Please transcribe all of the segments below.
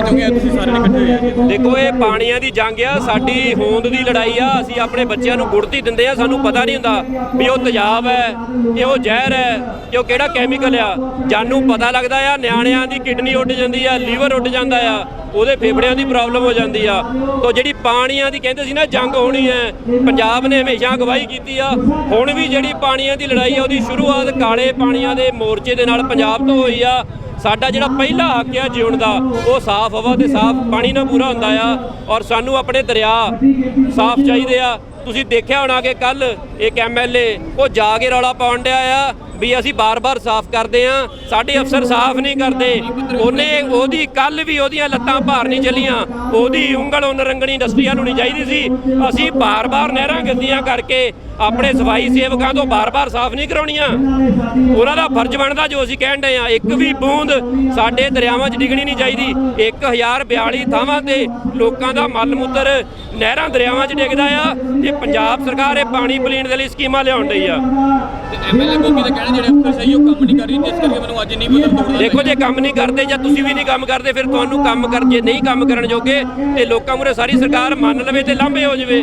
ਚੁੱਕੇ ਤੁਸੀਂ ਸਾਰੇ ਇਕੱਠੇ ਹੋਏ ਆ। ਦੇਖੋ, ਇਹ ਪਾਣੀਆਂ ਦੀ ਜੰਗ ਆ, ਸਾਡੀ ਹੋਂਦ ਦੀ ਲੜਾਈ ਆ, ਅਸੀਂ ਆਪਣੇ ਬੱਚਿਆਂ ਨੂੰ ਗੁੜਤੀ ਦਿੰਦੇ ਆ, ਸਾਨੂੰ ਪਤਾ ਨਹੀਂ ਹੁੰਦਾ ਵੀ ਉਹ ਤੇਜ਼ਾਬ ਹੈ, ਕਿ ਉਹ ਜ਼ਹਿਰ ਹੈ, ਕਿ ਉਹ ਕਿਹੜਾ ਕੈਮੀਕਲ ਆ। ਜਾਨੂੰ ਪਤਾ ਲੱਗਦਾ ਆ, ਨਿਆਣਿਆਂ ਦੀ ਕਿਡਨੀ ਉੱਡ ਜਾਂਦੀ ਆ, ਲੀਵਰ ਉੱਡ ਜਾਂਦਾ ਆ, ਉਹਦੇ ਫੇਫੜਿਆਂ ਦੀ ਪ੍ਰੋਬਲਮ ਹੋ ਜਾਂਦੀ ਆ। ਤੋ ਜਿਹੜੀ ਪਾਣੀਆਂ ਦੀ ਕਹਿੰਦੇ ਸੀ ਨਾ, ਜੰਗ ਹੋਣੀ ਹੈ, ਪੰਜਾਬ ਨੇ ਹਮੇਸ਼ਾ ਅਗਵਾਈ ਕੀਤੀ ਆ। ਹੁਣ ਵੀ ਜਿਹੜੀ ਪਾਣੀਆਂ ਦੀ ਲੜਾਈ ਆ, ਉਹਦੀ ਸ਼ੁਰੂਆਤ ਕਾਲੇ ਪਾਣੀਆਂ ਦੇ ਮੋਰਚੇ ਦੇ ਨਾਲ ਪੰਜਾਬ ਤੋਂ ਹੋਈ ਆ। ਸਾਡਾ ਜਿਹੜਾ ਪਹਿਲਾ ਹੱਕ ਆ ਜਿਉਣ ਦਾ, ਉਹ ਸਾਫ਼ ਹਵਾ ਤੇ ਸਾਫ਼ ਪਾਣੀ ਨਾਲ ਪੂਰਾ ਹੁੰਦਾ ਆ ਔਰ ਸਾਨੂੰ ਆਪਣੇ ਦਰਿਆ ਸਾਫ਼ ਚਾਹੀਦੇ ਆ। ਤੁਸੀਂ ਦੇਖਿਆ ਹੋਣਾ ਕਿ ਕੱਲ ਇੱਕ ਐਮਐਲਏ ਉਹ ਜਾ ਕੇ ਰੌਲਾ ਪਾਉਣ ਡਿਆ ਆ ਵੀ ਅਸੀਂ ਬਾਰ-ਬਾਰ ਸਾਫ਼ ਕਰਦੇ ਆ, ਸਾਡੇ ਅਫਸਰ ਸਾਫ਼ ਨਹੀਂ ਕਰਦੇ। ਉਹਨੇ ਉਹਦੀ ਕੱਲ ਵੀ ਉਹਦੀਆਂ ਲੱਤਾਂ ਭਾਰ ਨਹੀਂ ਚੱਲੀਆਂ। ਉਹਦੀ ਉਂਗਲ ਉਹਨ ਰੰਗਣੀ ਇੰਡਸਟਰੀਅਲ ਹੋਣੀ ਚਾਹੀਦੀ ਸੀ। ਅਸੀਂ ਬਾਰ-ਬਾਰ ਨਹਿਰਾਂ ਗੰਦੀਆਂ ਕਰਕੇ ਆਪਣੇ ਸਫ਼ਾਈ ਸੇਵਕਾਂ ਤੋਂ ਬਾਰ-ਬਾਰ ਸਾਫ਼ ਨਹੀਂ ਕਰਾਉਣੀਆਂ। ਉਹਨਾਂ ਦਾ ਫਰਜ਼ ਬਣਦਾ ਜੋ ਅਸੀਂ ਕਹਿਣ ਡਏ ਆ, ਇੱਕ ਵੀ ਬੂੰਦ ਸਾਡੇ ਦਰਿਆਵਾਂ 'ਚ ਡਿੱਗਣੀ ਨਹੀਂ ਚਾਹੀਦੀ। 1042 ਥਾਵਾਂ ਤੇ ਲੋਕਾਂ ਦਾ ਮਲ ਮੂਤਰ ਨਹਿਰਾਂ ਦਰਿਆਵਾਂ 'ਚ ਡਿੱਗਦਾ ਆ। ਇਹ ਪੰਜਾਬ ਸਰਕਾਰ ਇਹ ਪਾਣੀ ਪਲੀਣ ਦੇ ਲਈ ਸਕੀਮਾਂ ਲਿਆਉਣ ਡਈ ਆ। ਤੇ ਐਮਐਲਏ ਗੋਗੀ ਦਾ ਕਹਿਣਾ ਜਿਹੜੇ ਅਫਸਰ ਸਹੀ ਉਹ ਕੰਮ ਨਹੀਂ ਕਰ ਰਹੀ ਜਿਸ ਕਰਕੇ ਮੈਨੂੰ ਅੱਜ ਨਹੀਂ ਬਦਲ ਤੋੜਦਾ ਦੇਖੋ ਜੇ ਕੰਮ ਨਹੀਂ ਕਰਦੇ ਜਾਂ ਤੁਸੀਂ ਵੀ ਨਹੀਂ ਕੰਮ ਕਰਦੇ ਫਿਰ ਤੁਹਾਨੂੰ ਕੰਮ ਕਰ ਜੇ ਨਹੀਂ ਕੰਮ ਕਰਨ ਜੋਗੇ ਤੇ ਲੋਕਾਂ ਮੂਰੇ ਸਾਰੀ ਸਰਕਾਰ ਮੰਨ ਲਵੇ ਤੇ ਲਾਂਭੇ ਹੋ ਜਾਵੇ।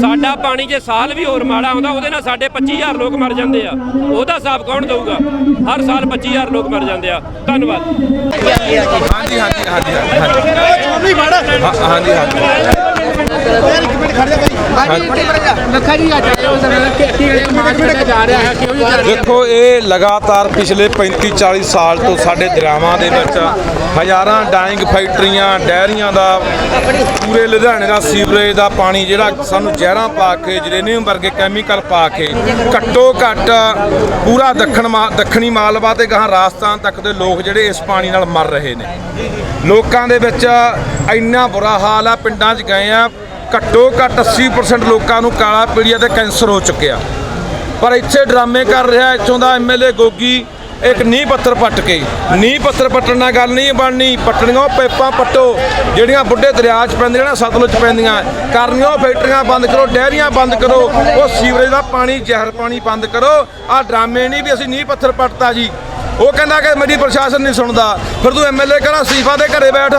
ਸਾਡਾ ਪਾਣੀ ਜੇ ਸਾਲ ਵੀ ਹੋਰ ਮਾੜਾ ਆਉਂਦਾ ਉਹਦੇ ਨਾਲ ਸਾਡੇ 25000 ਲੋਕ ਮਰ ਜਾਂਦੇ ਆ। ਉਹਦਾ ਹਿਸਾਬ ਕੌਣ ਦਊਗਾ? ਹਰ ਸਾਲ 25000 ਲੋਕ ਮਰ ਜਾਂਦੇ ਆ। ਧੰਨਵਾਦ। ਹਾਂਜੀ ਹਾਂਜੀ ਹਾਂਜੀ ਹਾਂਜੀ ਹਾਂਜੀ ਹਾਂਜੀ। ਦੇਖੋ, ਇਹ ਲਗਾਤਾਰ ਪਿਛਲੇ 35 40 ਸਾਲ ਤੋਂ ਸਾਡੇ ਦਰਿਆਵਾਂ ਦੇ ਵਿੱਚ ਹਜ਼ਾਰਾਂ ਡਾਇੰਗ ਫੈਕਟਰੀਆਂ, ਡੈਰੀਆਂ ਦਾ, ਪੂਰੇ ਲੁਧਿਆਣੇ ਦਾ ਸੀਵਰੇਜ ਦਾ ਪਾਣੀ ਜਿਹੜਾ ਸਾਨੂੰ ਜ਼ਹਿਰਾਂ ਪਾ ਕੇ, ਜਰੇਨੀਅਮ ਵਰਗੇ ਕੈਮੀਕਲ ਪਾ ਕੇ ਘੱਟੋ ਘੱਟ ਪੂਰਾ ਦੱਖਣ ਮਾ- ਦੱਖਣੀ ਮਾਲਵਾ ਤੇ ਗਾਂ ਰਾਜਸਥਾਨ ਤੱਕ ਦੇ ਲੋਕ ਜਿਹੜੇ ਇਸ ਪਾਣੀ ਨਾਲ ਮਰ ਰਹੇ ਨੇ। ਲੋਕਾਂ ਦੇ ਵਿੱਚ ਇੰਨਾ ਬੁਰਾ ਹਾਲ ਆ, ਪਿੰਡਾਂ 'ਚ ਗਏ ਆ ਘੱਟੋ ਘੱਟ 80% ਲੋਕਾਂ ਨੂੰ ਕਾਲਾ ਪੀੜੀਆ ਤੇ ਕੈਂਸਰ ਹੋ ਚੁੱਕਿਆ। ਪਰ ਇੱਥੇ ਡਰਾਮੇ ਕਰ ਰਿਹਾ, ਇੱਥੋਂ ਦਾ ਐਮਐਲਏ ਗੋਗੀ, ਇੱਕ ਨੀਂਹ ਪੱਥਰ ਪੱਟ ਕੇ। ਨੀਂਹ ਪੱਥਰ ਪੱਟਣ ਨਾਲ ਗੱਲ ਨਹੀਂ ਬਣਨੀ, ਪੱਟਣੀਆਂ ਉਹ ਪੈਪਾਂ ਪੱਟੋ, ਜਿਹੜੀਆਂ ਬੁੱਢੇ ਦਰਿਆ 'ਚ ਪੈਂਦੀਆਂ ਨਾ, ਸਤਲੁਜ 'ਚ ਪੈਂਦੀਆਂ। ਕਰਨੀਆਂ ਉਹ ਫੈਕਟਰੀਆਂ ਬੰਦ ਕਰੋ, ਡੈਰੀਆਂ ਬੰਦ ਕਰੋ, ਉਹ ਸੀਵਰੇਜ ਦਾ ਪਾਣੀ, ਜ਼ਹਿਰ ਪਾਣੀ ਬੰਦ ਕਰੋ। ਆਹ ਡਰਾਮੇ ਨਹੀਂ ਵੀ ਅਸੀਂ ਨੀਂਹ ਪੱਥਰ ਪੱਟਤਾ ਜੀ। ਉਹ ਕਹਿੰਦਾ ਕਿ ਮੇਰੀ ਪ੍ਰਸ਼ਾਸਨ ਨਹੀਂ ਸੁਣਦਾ। ਫਿਰ ਤੂੰ ਐਮਐਲਏ ਕਹਿੰਦਾ ਅਸਤੀਫਾ ਦੇ ਘਰੇ ਬੈਠ।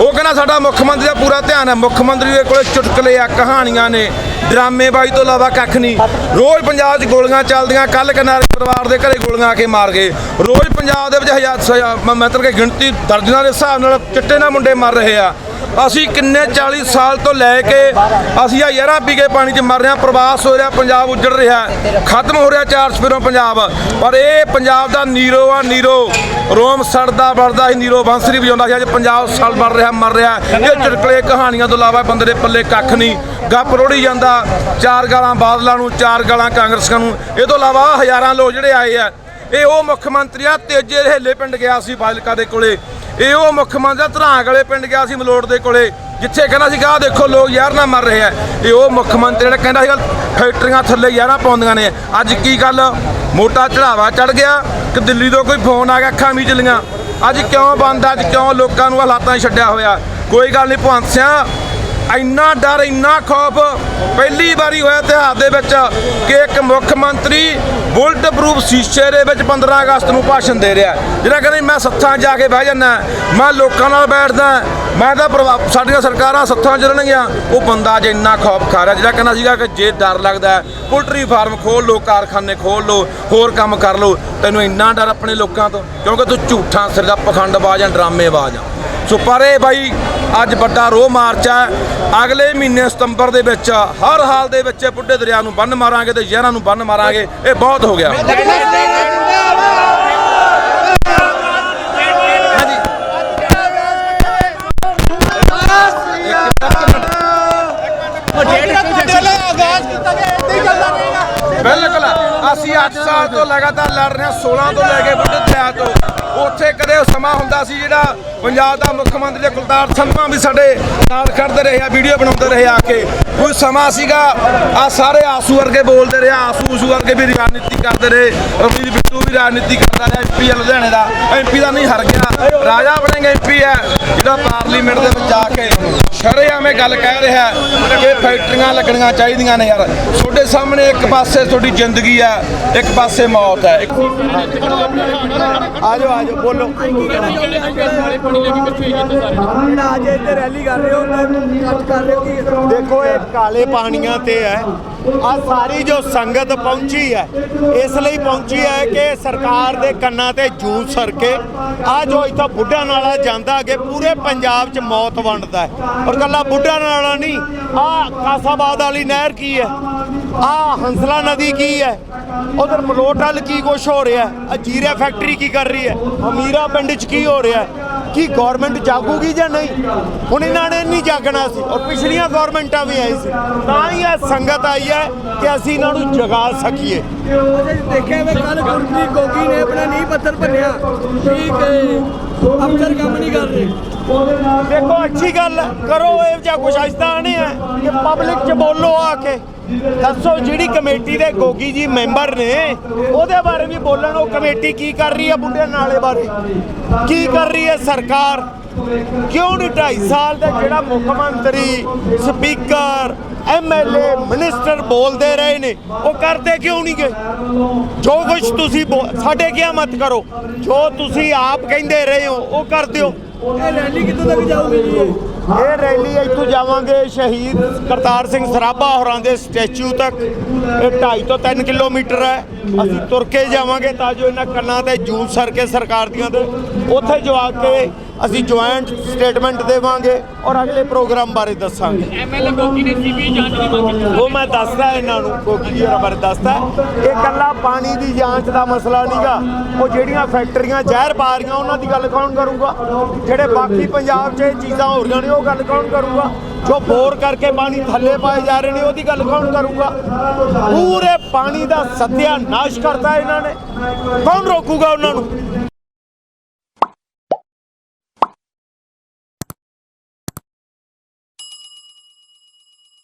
ਉਹ ਕਹਿੰਦਾ ਸਾਡਾ ਮੁੱਖ ਮੰਤਰੀ ਦਾ ਪੂਰਾ ਧਿਆਨ ਹੈ। ਮੁੱਖ ਮੰਤਰੀ ਦੇ ਕੋਲੇ ਚੁਟਕਲੇ ਆ, ਕਹਾਣੀਆਂ ਨੇ। ਡਰਾਮੇਬਾਜ਼ੀ ਤੋਂ ਇਲਾਵਾ ਕੱਖ ਨਹੀਂ। ਰੋਜ਼ ਪੰਜਾਬ 'ਚ ਗੋਲੀਆਂ ਚੱਲਦੀਆਂ। ਕੱਲ ਕਿਨਾਰੇ ਪਰਿਵਾਰ ਦੇ ਘਰੇ ਗੋਲੀਆਂ ਆ ਕੇ ਮਾਰ ਗਏ। ਰੋਜ਼ ਪੰਜਾਬ ਦੇ ਵਿੱਚ ਹਜ਼ਾਰ ਸ- ਮਤਲਬ ਕਿ ਗਿਣਤੀ ਦਰਜਨਾਂ ਦੇ ਹਿਸਾਬ ਨਾਲ ਚਿੱਟੇ ਨਾਲ ਮੁੰਡੇ ਮਰ ਰਹੇ ਆ। ਅਸੀਂ ਕਿੰਨੇ 40 ਸਾਲ ਤੋਂ ਲੈ ਕੇ ਅਸੀਂ ਆ ਯਾਰਾਂ ਪੀ ਕੇ ਪਾਣੀ 'ਚ ਮਰ ਰਿਹਾ ਪ੍ਰਵਾਸ ਹੋ ਰਿਹਾ, ਪੰਜਾਬ ਉੱਜੜ ਰਿਹਾ ਖਤਮ ਹੋ ਰਿਹਾ ਚਾਰ ਸਪਿਰੋਂ ਪੰਜਾਬ। ਪਰ ਇਹ ਪੰਜਾਬ ਦਾ ਨੀਰੋ ਆ, ਨੀਰੋ। ਰੋਮ ਸੜਦਾ ਵੜਦਾ ਸੀ, ਨੀਰੋ ਬੰਸਰੀ ਵਜਾਉਂਦਾ ਸੀ। ਅੱਜ ਪੰਜਾਬ ਸੜ ਵੜ ਰਿਹਾ, ਮਰ ਰਿਹਾ ਇਹ ਚੁਟਕਲੇ ਕਹਾਣੀਆਂ ਤੋਂ ਇਲਾਵਾ ਬੰਦੇ ਦੇ ਪੱਲੇ ਕੱਖ ਨਹੀਂ। ਗੱਪ ਰੋੜੀ ਜਾਂਦਾ, ਚਾਰ ਗਾਲਾਂ ਬਾਦਲਾਂ ਨੂੰ, ਚਾਰ ਗਾਲਾਂ ਕਾਂਗਰਸੀਆਂ ਨੂੰ। ਇਹ ਤੋਂ ਇਲਾਵਾ ਹਜ਼ਾਰਾਂ ਲੋਕ ਜਿਹੜੇ ਆਏ ਆ, ਇਹ ਉਹ ਮੁੱਖ ਮੰਤਰੀ ਆ ਤੇਜੇ ਹੇਲੇ ਪਿੰਡ ਗਿਆ ਸੀ ਫਾਜ਼ਿਲਕਾ ਦੇ ਕੋਲੇ। ਇਹ ਉਹ ਮੁੱਖ ਮੰਤਰੀ ਧਰਾਂਗ ਵਾਲੇ ਪਿੰਡ ਗਿਆ ਸੀ ਮਲੋੜ ਦੇ ਕੋਲੇ, ਜਿੱਥੇ ਕਹਿੰਦਾ ਸੀ ਆਹ ਦੇਖੋ ਲੋਕ ਯਾਰ ਨਾ ਮਰ ਰਹੇ ਆ। ਇਹ ਉਹ ਮੁੱਖ ਮੰਤਰੀ ਜਿਹੜਾ ਕਹਿੰਦਾ ਸੀਗਾ, ਫੈਕਟਰੀਆਂ ਥੱਲੇ ਯਾਰਾਂ ਪਾਉਂਦੀਆਂ ਨੇ। ਅੱਜ ਕੀ ਗੱਲ? ਮੋਟਾ ਚੜਾਵਾ ਚੜ ਗਿਆ, ਕਿ ਦਿੱਲੀ ਤੋਂ ਕੋਈ ਫੋਨ ਆ ਗਿਆ, ਅੱਖਾਂ ਵੀ ਚਲੀਆਂ ਅੱਜ ਕਿਉਂ ਬੰਦ ਅੱਜ ਕਿਉਂ ਲੋਕਾਂ ਨੂੰ ਹਾਲਾਤਾਂ 'ਚ ਛੱਡਿਆ ਹੋਇਆ? ਕੋਈ ਗੱਲ ਨਹੀਂ ਭਵੰਤ ਸਿੰਘ ਇੰਨਾ ਡਰ, ਇੰਨਾ ਖੌਫ ਪਹਿਲੀ ਵਾਰੀ ਹੋਇਆ ਇਤਿਹਾਸ ਦੇ ਵਿੱਚ ਕਿ ਇੱਕ ਮੁੱਖ ਮੰਤਰੀ ਬੁਲਟ ਪ੍ਰੂਫ ਸ਼ੀਸ਼ੇ ਦੇ ਵਿੱਚ 15 ਅਗਸਤ ਨੂੰ ਭਾਸ਼ਣ ਦੇ ਰਿਹਾ ਜਿਹੜਾ ਕਹਿੰਦਾ ਮੈਂ ਸੱਥਾਂ ਜਾ ਕੇ ਬਹਿ ਜਾਣਾ ਮੈਂ ਲੋਕਾਂ ਨਾਲ ਬੈਠਦਾ ਮੈਂ ਤਾਂ ਪ੍ਰਭਾ- ਸਾਡੀਆਂ ਸਰਕਾਰਾਂ ਸੱਥਾਂ ਚੱਲਣਗੀਆਂ ਉਹ ਬੰਦਾ ਅੱਜ ਇੰਨਾ ਖੌਫ ਖਾ ਰਿਹਾ, ਜਿਹੜਾ ਕਹਿੰਦਾ ਸੀਗਾ ਕਿ ਜੇ ਡਰ ਲੱਗਦਾ ਪੋਲਟਰੀ ਫਾਰਮ ਖੋਲ ਲਓ, ਕਾਰਖਾਨੇ ਖੋਲ ਲਓ, ਹੋਰ ਕੰਮ ਕਰ ਲਓ, ਤੈਨੂੰ ਇੰਨਾ ਡਰ ਆਪਣੇ ਲੋਕਾਂ ਤੋਂ, ਕਿਉਂਕਿ ਤੂੰ ਝੂਠਾਂ ਸਿਰ ਦਾ ਪਖੰਡਬਾਜ਼ ਆ ਡਰਾਮੇਬਾਜ਼ ਆ। ਸੋ ਪਰ ਇਹ ਬਾਈ ਅੱਜ ਵੱਡਾ ਰੋਹ ਮਾਰਚ ਹੈ। ਅਗਲੇ ਮਹੀਨੇ ਸਤੰਬਰ ਦੇ ਵਿੱਚ ਹਰ ਹਾਲ ਦੇ ਵਿੱਚ ਬੁੱਢੇ ਦਰਿਆ ਨੂੰ ਬੰਨ ਮਾਰਾਂਗੇ ਤੇ ਜ਼ਹਿਰਾਂ ਨੂੰ ਬੰਨ ਮਾਰਾਂਗੇ। ਇਹ ਬਹੁਤ ਹੋ ਗਿਆ। ਬਿਲਕੁਲ ਅਸੀਂ 8 ਸਾਲ ਤੋਂ ਲਗਾਤਾਰ ਲੜ ਰਹੇ ਹਾਂ 16 ਤੋਂ ਲੈ ਕੇ ਬੁੱਢੇ ਦਰਿਆ ਤੋਂ। ਉੱਥੇ ਕਦੇ ਉਹ ਸਮਾਂ ਹੁੰਦਾ ਸੀ ਜਿਹੜਾ ਪੰਜਾਬ ਦਾ ਮੁੱਖ ਮੰਤਰੀ ਕੁਲਤਾਰ ਸੰਧਵਾ ਵੀ ਸਾਡੇ ਨਾਲ ਖੜਦੇ ਰਹੇ ਆ ਵੀਡੀਓ ਬਣਾਉਂਦੇ ਰਹੇ ਆ ਕੇ। ਕੋਈ ਸਮਾਂ ਸੀਗਾ, ਆ ਸਾਰੇ ਆਸੂ ਵਰਗੇ ਬੋਲਦੇ ਰਹੇ, ਆਸੂ ਉਸੂ ਵਰਗੇ ਵੀ ਰਾਜਨੀਤੀ ਕਰਦੇ ਰਹੇ, ਰਵਨੀਤ ਬਿੱਟੂ ਵੀ ਰਾਜਨੀਤੀ ਕਰਦਾ ਰਿਹਾ ਐਮਪੀ ਲੁਧਿਆਣੇ ਦਾ। ਐਮਪੀ ਦਾ ਨਹੀਂ ਹਰ ਗਿਆ। ਰਾਜਾ ਬਣੇਗਾ ਐਮਪੀ ਹੈ, ਜਿਹੜਾ ਪਾਰਲੀਮੈਂਟ ਦੇ ਵਿੱਚ ਜਾ ਕੇ ਸ਼ਰੇਆਮ ਇਹ ਗੱਲ ਕਹਿ ਰਿਹਾ ਕਿ ਫੈਕਟਰੀਆਂ ਲੱਗਣੀਆਂ ਚਾਹੀਦੀਆਂ ਨੇ ਯਾਰ। ਤੁਹਾਡੇ ਸਾਹਮਣੇ ਇੱਕ ਪਾਸੇ ਤੁਹਾਡੀ ਜ਼ਿੰਦਗੀ ਹੈ, ਇੱਕ ਪਾਸੇ ਮੌਤ ਹੈ। ਇੱਕ ਆਜੋ। ਆਜੋ ਬੋਲੋ। ਨਾਲੇ ਪਾਣੀ ਲੈ ਕੇ ਕਿੱਥੇ ਜਿੱਥੇ ਸਾਰੇ ਅੱਜ ਇੱਥੇ ਰੈਲੀ ਕਰ ਰਹੇ ਹੋ ਤਾਂ ਕੱਟ ਕਰ ਰਹੇ ਹੋ ਕਿ? ਦੇਖੋ ਇਹ ਕਾਲੇ ਪਾਣੀਆਂ ਤੇ ਹੈ। ਆ ਸਾਰੀ ਜੋ ਸੰਗਤ ਪਹੁੰਚੀ ਹੈ ਇਸ ਲਈ ਪਹੁੰਚੀ ਹੈ ਕਿ ਸਰਕਾਰ ਦੇ ਕੰਨਾਂ ਤੇ ਜੂੰ ਸਰ ਕੇ ਆ ਜੋ ਇੱਥੋਂ ਬੁੱਢਾ ਨਾਲਾ ਜਾਂਦਾ ਅੱਗੇ ਪੂਰੇ ਪੰਜਾਬ 'ਚ ਮੌਤ ਵੰਡਦਾ ਹੈ। ਔਰ ਕੱਲਾ ਬੁੱਢਾ ਨਾਲਾ ਨਹੀਂ ਆ ਕਾਸਾਬਾਦ ਵਾਲੀ ਨਹਿਰ ਕੀ ਹੈ? ਆ ਹੰਸਲਾ ਨਦੀ ਕੀ ਹੈ? ਉਧਰ ਮਲੋਟਲ ਕੀ ਕੁਛ ਹੋ ਰਿਹਾ? ਹੈ ਆ ਜੀਰਾ ਫੈਕਟਰੀ ਕੀ ਕਰ ਰਹੀ ਹੈ? ਅਮੀਰਾ ਪਿੰਡ 'ਚ ਕੀ ਹੋ ਰਿਹਾ? ਹੈ ਕੀ ਗਵਰਨਮੈਂਟ ਜਾਗੂਗੀ ਜਾਂ ਨਹੀਂ? ਹੁਣ ਇਹਨਾਂ ਨੇ ਨਹੀਂ ਜਾਗਣਾ ਸੀ। ਔਰ ਪਿਛਲੀਆਂ ਗਵਰਨਮੈਂਟਾਂ ਵੀ ਆਈ ਸੀ। ਤਾਂ ਹੀ ਇਹ ਸੰਗਤ ਆਈ ਹੈ ਕਿ ਅਸੀਂ ਇਹਨਾਂ ਨੂੰ ਜਗਾ ਸਕੀਏ। ਦੇਖਿਆ ਵੇ ਕੱਲ ਗੁਰਪ੍ਰੀਤ ਗੋਗੀ ਨੇ ਆਪਣਾ ਨੀਂਹ ਪੱਥਰ ਭੰਨਿਆ। ਠੀਕ ਹੈ ਅਫਸਰ ਕੰਮ ਨਹੀਂ ਕਰ ਰਹੇ। ਦੇਖੋ ਅੱਛੀ ਗੱਲ ਕਰੋ ਇਹ ਜਿਹਾ ਕੁਛ ਅੱਜ ਤਾਂ ਆਣੇ ਹੈ ਕਿ ਪਬਲਿਕ 'ਚ ਬੋਲੋ ਆ ਕੇ। ਦੱਸੋ, ਜਿਹੜੀ ਕਮੇਟੀ ਦੇ ਗੋਗੀ ਜੀ ਮੈਂਬਰ ਨੇ, ਉਹਦੇ ਬਾਰੇ ਵੀ ਬੋਲਣ, ਉਹ ਕਮੇਟੀ ਕੀ ਕਰ ਰਹੀ ਹੈ ਬੁੱਢੇ ਨਾਲੇ ਬਾਰੇ? ਕੀ ਕਰ ਰਹੀ ਹੈ ਸਰਕਾਰ? ਕਿਉਂ ਨਹੀਂ 2.5 ਸਾਲ ਦਾ ਜਿਹੜਾ ਮੁੱਖ ਮੰਤਰੀ, ਸਪੀਕਰ ਐਮਐਲਏ ਮਿਨਿਸਟਰ ਬੋਲਦੇ ਰਹੇ ਨੇ, ਉਹ ਕਰਦੇ ਕਿਉਂ ਨਹੀਂ ਗਏ? ਜੋ ਕੁਝ ਤੁਸੀਂ ਸਾਡੇ ਕਿਹਾ ਮਤ ਕਰੋ। ਜੋ ਤੁਸੀਂ ਆਪ ਕਹਿੰਦੇ ਰਹੇ ਹੋ, ਉਹ ਕਰ ਦਿਓ। ਇਹ ਰੈਲੀ ਕਿੱਥੋਂ ਤੱਕ ਜਾਊਗੀ ਜੀ? ਇਹ? ਰੈਲੀ ਇੱਥੋਂ ਜਾਵਾਂਗੇ ਸ਼ਹੀਦ ਕਰਤਾਰ ਸਿੰਘ ਸਰਾਭਾ ਹੋਰਾਂ ਦੇ ਸਟੈਚੂ ਤੱਕ ਇਹ 2.5 ਤੋਂ 3 ਕਿਲੋਮੀਟਰ ਹੈ ਅਸੀਂ ਤੁਰ ਕੇ ਜਾਵਾਂਗੇ ਤਾਂ ਜੋ ਇਹਨਾਂ ਕੰਨਾਂ ਤੇ ਜੂਨ ਸਰ ਕੇ ਸਰਕਾਰ ਦੀਆਂ ਦੇ ਉੱਥੇ ਜਵਾ ਕੇ ਅਸੀਂ ਜੁਆਇੰਟ ਸਟੇਟਮੈਂਟ ਦੇਵਾਂਗੇ ਔਰ ਅਗਲੇ ਪ੍ਰੋਗਰਾਮ ਬਾਰੇ ਦੱਸਾਂਗੇ। ਐਮਐਲਏ ਗੋਗੀ ਨੇ ਸੀਬੀਆਈ ਜਾਂਚ ਦੀ ਮੰਗ ਉਹ ਮੈਂ ਦੱਸਦਾ ਇਹਨਾਂ ਨੂੰ ਗੋਗੀ ਜੀ ਬਾਰੇ ਦੱਸਦਾ। ਇਹ ਕੱਲਾ ਪਾਣੀ ਦੀ ਜਾਂਚ ਦਾ ਮਸਲਾ ਨਹੀਂਗਾ ਉਹ ਜਿਹੜੀਆਂ ਫੈਕਟਰੀਆਂ ਜ਼ਹਿਰ ਪਾ ਰਹੀਆਂ ਉਹਨਾਂ ਦੀ ਗੱਲ ਕੌਣ ਕਰੂਗਾ? ਜਿਹੜੇ ਬਾਕੀ ਪੰਜਾਬ 'ਚ ਇਹ ਚੀਜ਼ਾਂ ਹੋ ਰਹੀਆਂ ਨੇ ਉਹ ਗੱਲ ਕੌਣ ਕਰੂਗਾ? ਜੋ ਬੋਰ ਕਰਕੇ ਪਾਣੀ ਥੱਲੇ ਪਾਏ ਜਾ ਰਹੇ ਨੇ ਉਹਦੀ ਗੱਲ ਕੌਣ ਕਰੂਗਾ? ਪੂਰੇ ਪਾਣੀ ਦਾ ਸੱਤਿਆ ਨਾਸ਼ ਕਰਤਾ ਇਹਨਾਂ ਨੇ। ਕੌਣ ਰੋਕੂਗਾ ਉਹਨਾਂ ਨੂੰ?